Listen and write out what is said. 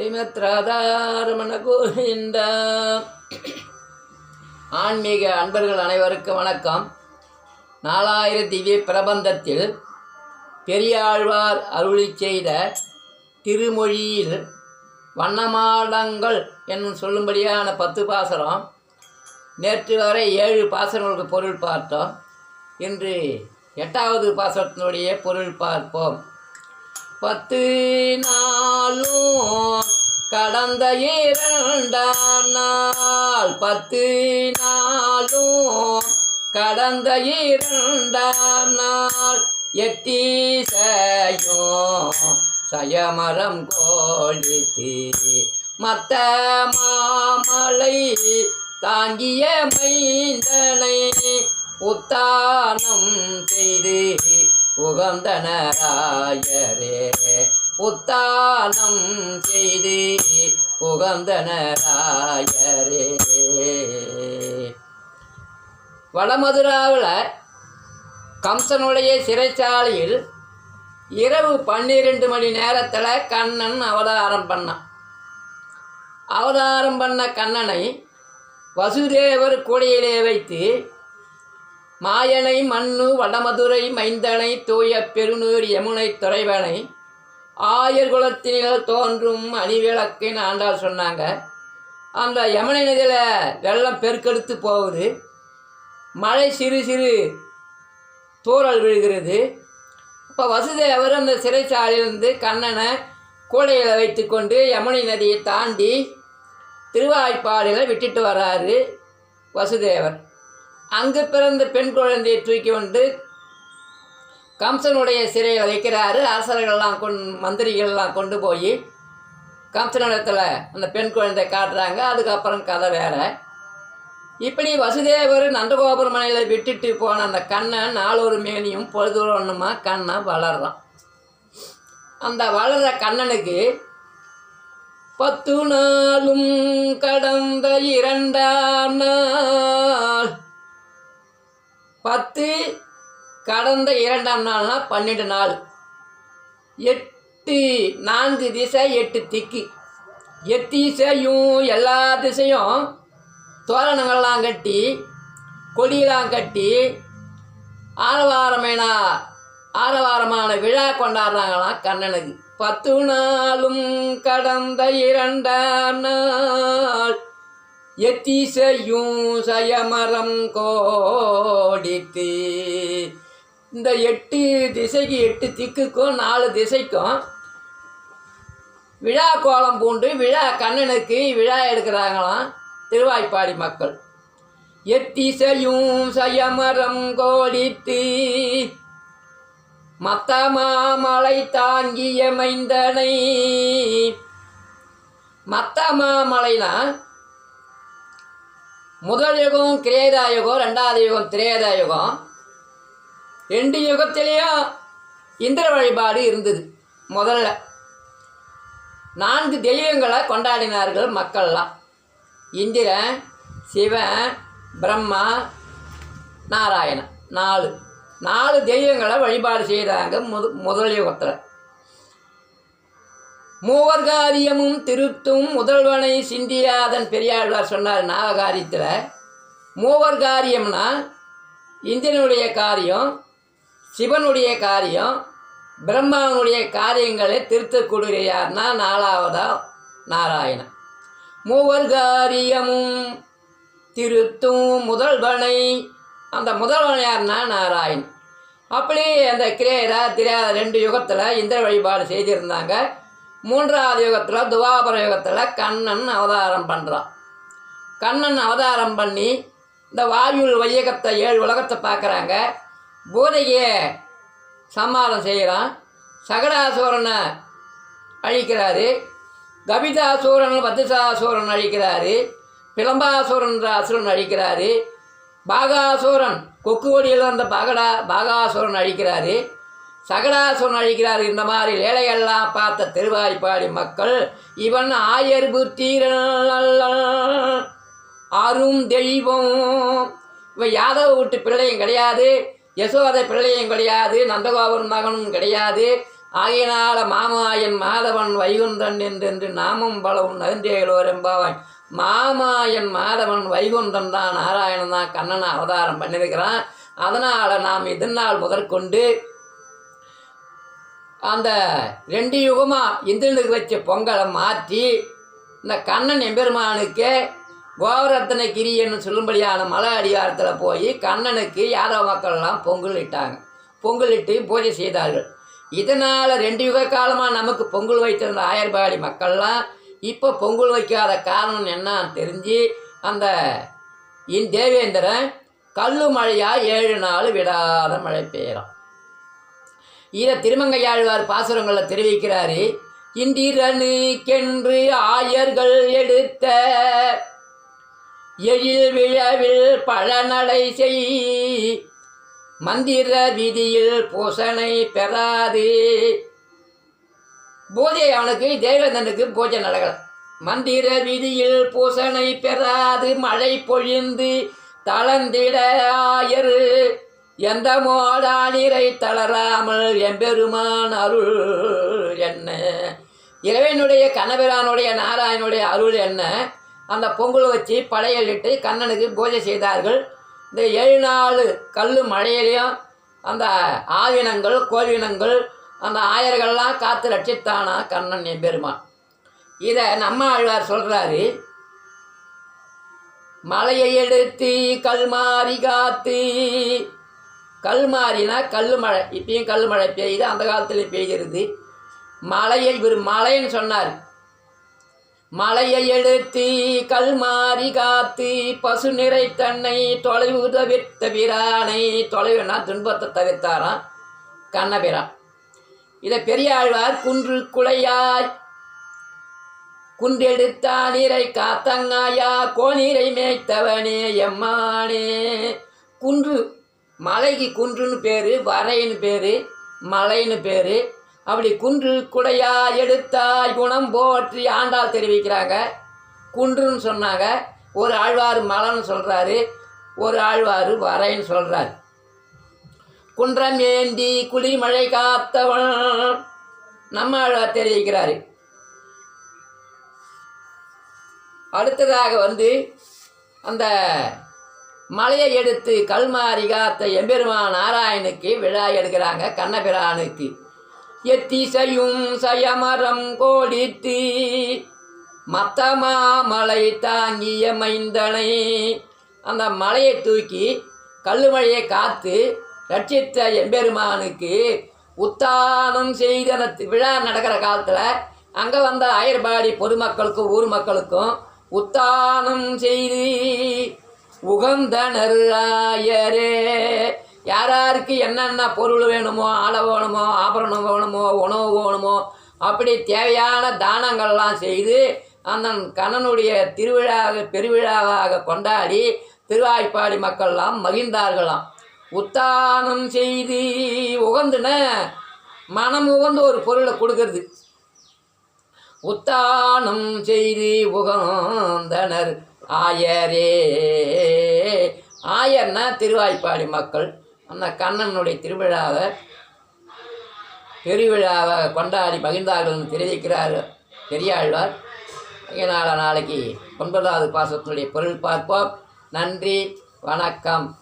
ஸ்ரீமத் ராதாரமண கோவிந்த ஆன்மீக அன்பர்கள் அனைவருக்கும் வணக்கம். நாலாயிரம் திவ்ய பிரபந்தத்தில் பெரியாழ்வார் அருளி செய்த திருமொழியில் வண்ணமாடங்கள் என்னும் சொல்லும்படியான பத்து பாசனம் நேற்று வரை ஏழு பாசனங்களுக்கு பொருள் பார்த்தோம். இன்று எட்டாவது பாசனத்தினுடைய பொருள் பார்ப்போம். பத்து நாளும் கடந்த இரண்டாம் நாள் பத்து நாளும். கடந்த இரண்டாம் நாள் எத்தீசையும் சயமரம் கோழித்து மத்த மாமலை தாங்கிய மைந்தனை உத்தானம் செய்து உகந்தனராயரே உத்தானம் செய்து உகந்தனராயரே வடமதுராவில் கம்சனுடைய சிறைச்சாலையில் இரவு பன்னிரெண்டு மணி நேரத்தில் கண்ணன் அவதாரம் பண்ணான். அவதாரம் பண்ண கண்ணனை வசுதேவர் கூடையிலே வைத்து மாயனை மண்ணு வடமதுரை மைந்தனை தூய பெருநூர் யமுனை துறைவனை ஆயர் குலத்தினில் தோன்றும் அணிவிளக்குன்னு ஆண்டாள் சொன்னாங்க. அந்த யமுனை நதியில் வெள்ளம் பெருக்கெடுத்து போகுது. மழை சிறு சிறு தூறல் விழுகிறது. அப்போ வசுதேவர் அந்த சிறைச்சாலையிலிருந்து கண்ணனை கூடையில் வைத்துக்கொண்டு யமுனை நதியை தாண்டி திருவாய்ப்பாடியில் விட்டுட்டு வராரு வசுதேவர். அங்கு பிறந்த பெண் குழந்தையை தூக்கி கொண்டு கம்சனுடைய சிறையில் வைக்கிறாரு அரசர்கள்லாம் கொண் மந்திரிகள்லாம் கொண்டு போய் கம்சனிடத்தில் அந்த பெண் குழந்தை காட்டுறாங்க. அதுக்கப்புறம் கதை வேற. இப்படி வசுதேவர் நந்தகோபுரமனையில் விட்டுட்டு போன அந்த கண்ணை நாலொரு மேனியும் பொழுது ஒன்றுமா கண்ணை வளர்றான். அந்த வளர்ற கண்ணனுக்கு பத்து நாளும் கடந்த இரண்டாம் நாள். பத்து கடந்த இரண்டாம் நாள்னா பன்னெண்டு நாள். எட்டு நான்கு திசை எட்டு திக்கு. எட்டு திசையும் எல்லா திசையும் தோரணங்கள்லாம் கட்டி கொடியெல்லாம் கட்டி ஆரவாரமேனா ஆரவாரமான விழா கொண்டாடுறாங்களாம் கண்ணனுக்கு. பத்து நாளும் கடந்த இரண்டாம் நாள். எத்திசையும் சயமரம் கோடித்து இந்த எட்டு திசைக்கு எட்டு திக்குக்கும் நாலு திசைக்கும் விழா கோலம் பூண்டு விழா கண்ணனுக்கு விழா எடுக்கிறாங்களாம் திருவாய்ப்பாடி மக்கள். எத்திசையும் சயமரம் கோடித்து மத்த மாமலை தாங்கிய மைந்தனை. மத்த முதல் யுகம் கிரேதா யுகம் ரெண்டாவது யுகம் திரேதா யுகம். ரெண்டு யுகத்திலேயும் இந்திர வழிபாடு இருந்தது. முதல்ல நான்கு தெய்வங்களை கொண்டாடினார்கள் மக்கள்லாம். இந்திரன் சிவன் பிரம்மா நாராயணன். நாலு. நாலு தெய்வங்களை வழிபாடு செய்கிறாங்க முது முதல் யுகத்தில். மூவர்காரியமும் திருத்தும் முதல்வனை சிந்தியாதன் பெரியாழ்வார் சொன்னார் நாவகாரியத்தில் மூவர்காரியம்னா இந்திரனுடைய காரியம் சிவனுடைய காரியம் பிரம்மாவனுடைய காரியங்களை திருத்தக்கூடிய யார்னா நாலாவதா நாராயணன். மூவர்காரியமும் திருத்தும் முதல்வனை அந்த முதல்வன் யார்னா நாராயண் அப்படி அந்த கிரேதா தெரியாத ரெண்டு யுகத்தில் இந்திர வழிபாடு செய்திருந்தாங்க. மூன்றாவது யுகத்தில் துவாபர யுகத்தில் கண்ணன் அவதாரம் பண்ணுறான் கண்ணன் அவதாரம் பண்ணி இந்த வாயுள் வையகத்தை ஏழு உலகத்தை பார்க்குறாங்க. போதையை சம்மாதம் செய்கிறான். சகடாசூரனை அழிக்கிறாரு. கபிதாசூரன் வத்துசாசூரன் அழிக்கிறாரு. பிளம்பாசூரன் அசுரன் அழிக்கிறாரு. பாகாசூரன் கொக்குவடியில் வந்த பகடா பாகாசூரன் அழிக்கிறாரு. சகடாசுரன் அழிக்கிறார். இந்த மாதிரி வேலையெல்லாம் பார்த்த திருவாய்ப்பாடி மக்கள் இவன் ஆயர் புத்தீரன் அரும் தெய்வம். இவன் யாதவ வீட்டு பிள்ளையும் கிடையாது. யசோதை பிரளயம் கிடையாது நந்தகோபுரம் மகனும் கிடையாது. ஆகையினால மாமாயன் மாதவன் வைகுந்தன் என்றென்று நாமும் பலவும் நகன்றேகளோர் என்பவன். மாமாயன் மாதவன் வைகுந்தன் தான் நாராயணன் தான் கண்ணனை அவதாரம் பண்ணியிருக்கிறான் அதனால் நாம் இதனால் முதற்கொண்டு அந்த ரெண்டு யுகமாக இந்திரனுக்கு வச்ச பொங்கலை மாற்றி இந்த கண்ணன் எம்பெருமானுக்கு கோவரத்தன கிரியன்னு சொல்லும்படியான மலை அடிவாரத்தில் போய் கண்ணனுக்கு யாதவ மக்கள்லாம் பொங்கல் இட்டாங்க. பொங்கல் இட்டு பூஜை செய்தார்கள். இதனால் ரெண்டு யுக காலமாக நமக்கு பொங்கல் வைத்திருந்த ஆயர்பாடி மக்கள்லாம் இப்போ பொங்கல் வைக்காத காரணம் என்னன்னு தெரிஞ்சு அந்த இன் தேவேந்திரன் கல்லு மழையாக ஏழு நாள் விடாத மழை பெய்யறான் இதை திருமங்கையாழ்வார் பாசுரங்களில் தெரிவிக்கிறாரு இந்திரனுக்கென்று ஆயர்கள் எடுத்த எழில் விழவில் பழநடை செய். மந்திர விதியில் பூசனை பெறாது. பூஜை அவனுக்கு தேவேந்தனுக்கு பூஜை நடக்கல. மந்திர விதியில் பூசனை பெறாது மழை பொழிந்து தளந்திட ஆயரு. எந்த மோடானிரை தளராமல் எம்பெருமான் அருள் என்ன? இறைவனுடைய கண்ணபிரானுடைய நாராயணுடைய அருள் என்ன? அந்த பொங்கல் வச்சு படையலிட்டு கண்ணனுக்கு பூஜை செய்தார்கள். இந்த ஏழு நாள் கல் மழையிலையும் அந்த ஆவினங்கள் கோவினங்கள் அந்த ஆயர்கள்லாம் காத்து ரட்சித்தானா கண்ணன் எம்பெருமான். இதை நம்ம ஆழ்வார் சொல்கிறாரு மலையை எடுத்து கல்மாரி காத்து. கல்மாரினா கல் மழை இப்பயும் கல் மழை பெய்யுது அந்த காலத்தில் பெய்கிறது. மலையை இவர் மலைன்னு சொன்னார். மலையை எழுத்தி கல்மாரி காத்து பசு நிறை தன்னை தொலைவு தவிர்த்த பிரானை தொலைவுனா துன்பத்தை தவிர்த்தாராம் கண்ணபிரான். இதை பெரியாழ்வார் குன்று குலையாய் குன்றெடுத்தா நீரை காத்தங்காயா கோநீரை மேய்த்தவனே எம்மானே. குன்று மலைக்கு குன்றுன்னு பேர் வரைன்னு பேர் மலைன்னு பேர் அப்படி குன்று குடையா எடுத்தாய் குணம் போற்றி ஆண்டாள் தெரிவிக்கிறாங்க. குன்றுன்னு சொன்னாங்க. ஒரு ஆழ்வார் மலன்னு சொல்கிறாரு ஒரு ஆழ்வார் வரைன்னு சொல்கிறாரு குன்றம் ஏந்தி குளிமழை காத்தவன் நம்ம ஆழ்வார் தெரிவிக்கிறாரு. அடுத்ததாக வந்து அந்த மலையை எடுத்து கல்மாரி காத்த எம்பெருமான் நாராயணுக்கு விழா எடுக்கிறாங்க. கண்ணபிரானுக்கு. எத்திசையும் சயமரம் கோடித்து. மத்தமா மலை தாங்கிய மைந்தனை. அந்த மலையை தூக்கி கல்லுமழையை காத்து ரட்சித்த எம்பெருமானுக்கு உத்தானம் செய்து அந்த விழா நடக்கிற காலத்தில் அங்கே வந்த அயர்பாடி பொதுமக்களுக்கும் ஊர் மக்களுக்கும் உத்தானம் செய்து உகந்தனர் ஆயரே. யாராருக்கு என்னென்ன பொருள் வேணுமோ ஆடை வேணுமோ ஆபரணம் வேணுமோ உணவு வேணுமோ அப்படி தேவையான தானங்கள்லாம் செய்து அந்த கண்ணனுடைய திருவிழாவை பெருவிழாவாக கொண்டாடி திருவாய்ப்பாடி மக்கள்லாம் மகிழ்ந்தார்களாம். உத்தானம் செய்து உகந்துன மனம் உகந்து ஒரு பொருளை கொடுக்கறது. உத்தானம் செய்து உகந்தனர் ஆயரே. ஆயர்னா திருவாய்ப்பாடி மக்கள். அந்த கண்ணனுடைய திருவிழாவை பெருவிழாவை கொண்டாடி மகிழ்ந்தார்கள் என்று தெரிவிக்கிறார் பெரியாழ்வார். இதனால் நாளைக்கு ஒன்பதாவது பாசத்தினுடைய பொருள் பார்ப்போம். நன்றி வணக்கம்.